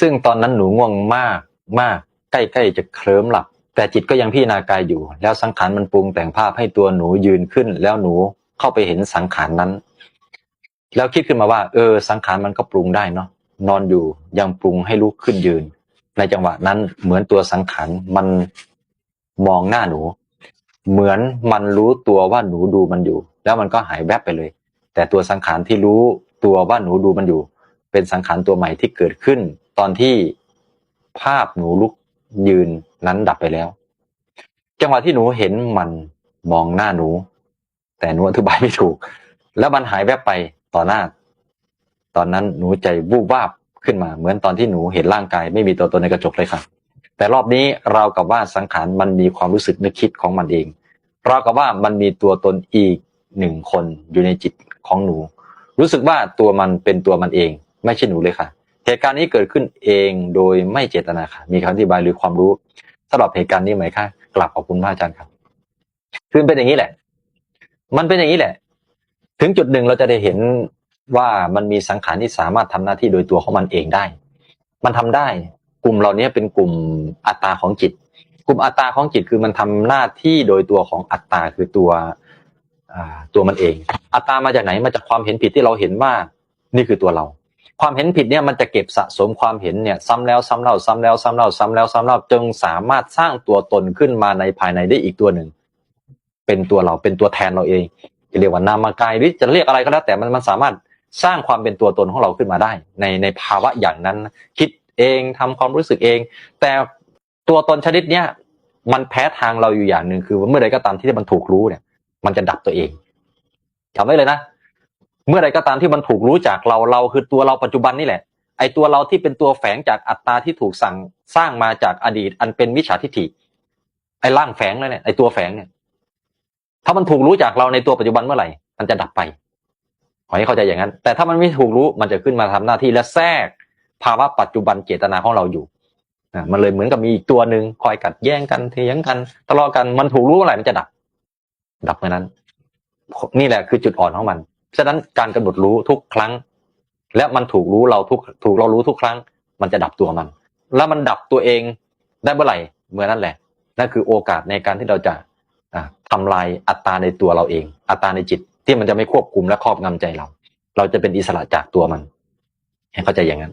ซึ่งตอนนั้นหนูง่วงมากมากใกล้ๆจะเคลิ้มหลับ แต่จิตก็ยังพิจารณากายอยู่ แล้วสังขารมันปรุงแต่งภาพให้ตัวหนูยืนขึ้น แล้วหนูเข้าไปเห็นสังขารนั้น แล้วคิดขึ้นมาว่า เออ สังขารมันก็ปรุงได้เนาะนอนอยู่ยังปรุงให้ลุกขึ้นยืน ในจังหวะนั้นเหมือนตัวสังขารมันมองหน้าหนู เหมือนมันรู้ตัวว่าหนูดูมันอยู่ แล้วมันก็หายแวบไปเลย แต่ตัวสังขารที่รู้ตัวว่าหนูดูมันอยู่ เป็นสังขารตัวใหม่ที่เกิดขึ้น ตอนที่ภาพหนูลุกยืนนั้นดับไปแล้ว จังหวะที่หนูเห็นมันมองหน้าหนู แต่หนูอธิบายไม่ถูก แล้วมันหายแวบไปต่อหน้า ตอนนั้นหนูใจวูบวาบขึ้นมา เหมือนตอนที่หนูเห็นร่างกายไม่มีตัวตนในกระจกเลยค่ะ แต่รอบนี้เรากับว่าสังขารมันมีความรู้สึกนึกคิดของมันเอง เรากับว่ามันมีตัวตนอีกหนึ่งคนอยู่ในจิตของหนู รู้สึกว่าตัวมันเป็นตัวมันเอง ไม่ใช่หนูเลยค่ะ เหตุการณ์นี้เกิดขึ้นเองโดยไม่เจตนาค่ะ มีคำอธิบายหรือความรู้สำหรับเหตุการณ์นี้ไหมคะกลับขอบคุณพระอาจารย์ครับ คือเป็นอย่างนี้แหละ มันเป็นอย่างนี้แหละ ถึงจุดหนึ่งเราจะได้เห็นว่ามันมีสังขารที่สามารถทำหน้าที่โดยตัวของมันเองได้ มันทำได้ กลุ่มเหล่านี้เป็นกลุ่มอัตตาของจิต กลุ่มอัตตาของจิตคือมันทำหน้าที่โดยตัวของอัตตาคือตัวตัวมันเอง อัตตามาจากไหนมาจากความเห็นผิดที่เราเห็นว่า นี่คือตัวเรา ความเห็นผิดเนี่ยมันจะเก็บสะสมความเห็นเนี่ยซ้ำแล้วซ้ำเล่าซ้ำแล้วซ้ำเล่าซ้ำแล้วซ้ำเล่าจงสามารถสร้างตัวตนขึ้นมาในภายในได้อีกตัวหนึ่ง เป็นตัวเราเป็นตัวแทนเราเองจะเรียกว่านามกายหรือจะเรียกอะไรก็แล้วแต่มันมันสามารถสร้างความเป็นตัวตนของเราขึ้นมาได้ ในในภาวะอย่างนั้น คิดเองทำความรู้สึกเอง แต่ตัวตนชนิดเนี้ยมันแพ้ทางเราอยู่อย่างหนึ่งคือเมื่อใดก็ตามที่มันถูกรู้เนี่ย มันจะดับตัวเองจำไว้เลยนะ เมื่อใดก็ตามที่มันถูกรู้จากเราเราคือตัวเราปัจจุบันนี่แหละ ไอตัวเราที่เป็นตัวแฝงจากอัตตาที่ถูกสั่งสร้างมาจากอดีต อันเป็นมิจฉาทิฏฐิไอร่างแฝงเลยเนี่ยไอตัวแฝงเนี่ย ถ้ามันถูกรู้จากเราในตัวปัจจุบันเมื่อไหร่ มันจะดับไปขอให้เข้าใจอย่างนั้น แต่ถ้ามันไม่ถูกรู้มันจะขึ้นมาทำหน้าที่และแทรกภาวะปัจจุบันเจตนาของเราอยู่มันเลยเหมือนกับมีอีกตัวหนึ่งคอยกัดแย่งกันเถียงกันทะเลาะกันมันถูกรู้เมื่อไหร่มันจะดับ ดับเมื่อนั้น นี่แหละคือจุดอ่อนของมัน ฉะนั้นการกำหนดรู้ทุกครั้ง และมันถูกรู้เราทุกถูกเรารู้ทุกครั้ง มันจะดับตัวมัน แล้วมันดับตัวเองได้เมื่อไหร่เมื่อนั้นแหละนั่นคือโอกาสในการที่เราจะทำทำลายอัตตาในตัวเราเอง อัตตาในจิตที่มันจะไม่ควบคุมและครอบงำใจเรา เราจะเป็นอิสระจากตัวมันให้เข้าใจอย่างนั้น